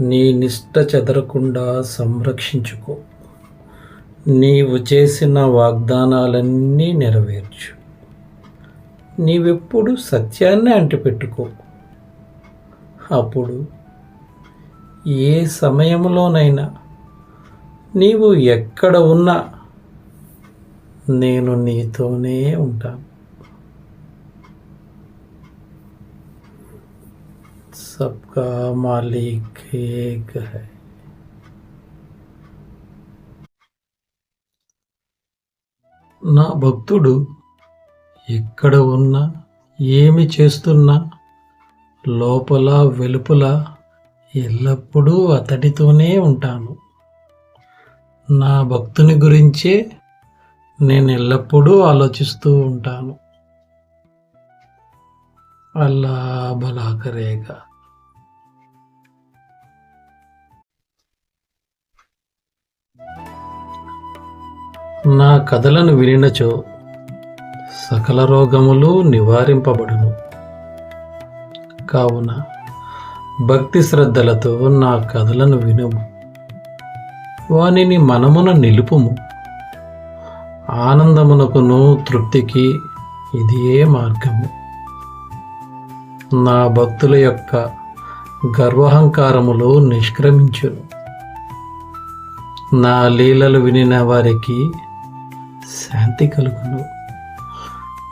నీ నిష్ట చెదరకుండా సంరక్షించుకో. నీవు చేసిన వాగ్దానాలన్నీ నెరవేర్చు. నీవెప్పుడు సత్యాన్ని అంటిపెట్టుకో. అప్పుడు ఏ సమయంలోనైనా నీవు ఎక్కడ ఉన్నా నేను నీతోనే ఉంటాను. सबका मालिक एक है నా భక్తుడు ఎక్కడ ఉన్నా ఏమి చేస్తున్నా లోపల వెలుపల ఎల్లప్పుడూ అతడితోనే ఉంటాను నా భక్తుని గురించే నేను ఎల్లప్పుడూ ఆలోచిస్తూ ఉంటాను అల్లా భలా నా కథలను వినినచో సకల రోగములు నివారింపబడును. కావున భక్తి శ్రద్ధలతో నా కథలను వినుము. వానిని మనమున నిలుపుము. ఆనందమునకును తృప్తికి ఇదే మార్గము. నా భక్తుల యొక్క గర్వహంకారములు నిష్క్రమించును. నా లీలలు వినిన వారికి శాంతి కలుగును.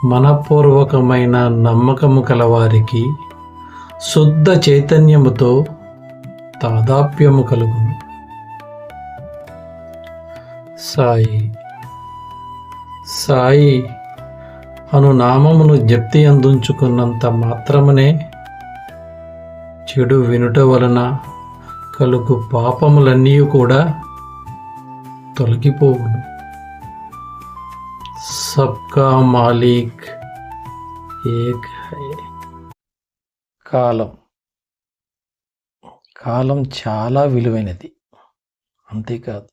మనపూర్వకమైన నమ్మకము కలవారికి శుద్ధ చైతన్యముతో తాదాప్యము కలుగును. సాయి. సాయి అను నామమును జప్తి అందించుకున్నంత మాత్రమునే చెడు వినుట వలన కలుగు పాపములన్నీ కూడా తొలగిపోవును. సబ్కా మాలిక్ ఏక్ హై కాలం. కాలం చాలా విలువైనది. అంతేకాదు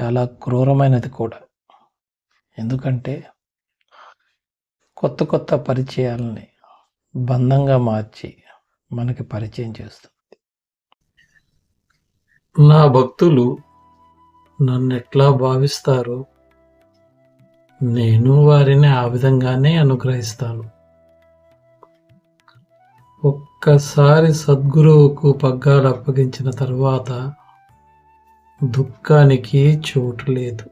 చాలా క్రూరమైనది కూడా. ఎందుకంటే కొత్త కొత్త పరిచయాలని బంధంగా మార్చి మనకి పరిచయం చేస్తుంది. నా భక్తులు నన్ను ఎట్లా భావిస్తారో నేను వారిని ఆ విధంగానే అనుగ్రహిస్తాను. ఒక్కసారి సద్గురువుకు పగ్గాలు అప్పగించిన తర్వాత దుఃఖానికి చోటు లేదు.